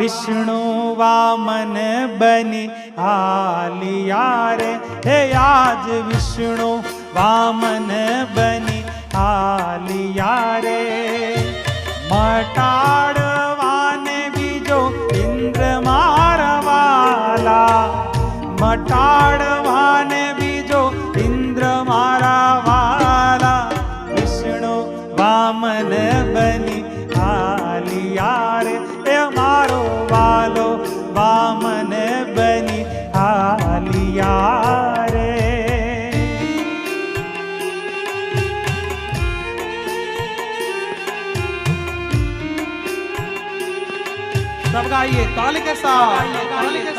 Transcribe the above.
વિષ્ણુ વામન બની હાલિયા રે હે આજ વિષ્ણુ વામન બની હાલિયા રે મટાડવાને બીજો ઇન્દ્ર મારવાલા. મટાડવાને બીજો ઇન્દ્ર મારા વાલા વિષ્ણુ વામન બની હાલિયા રે पामन बनी आलिया रे। सब गाइए ताली के साथ ताली के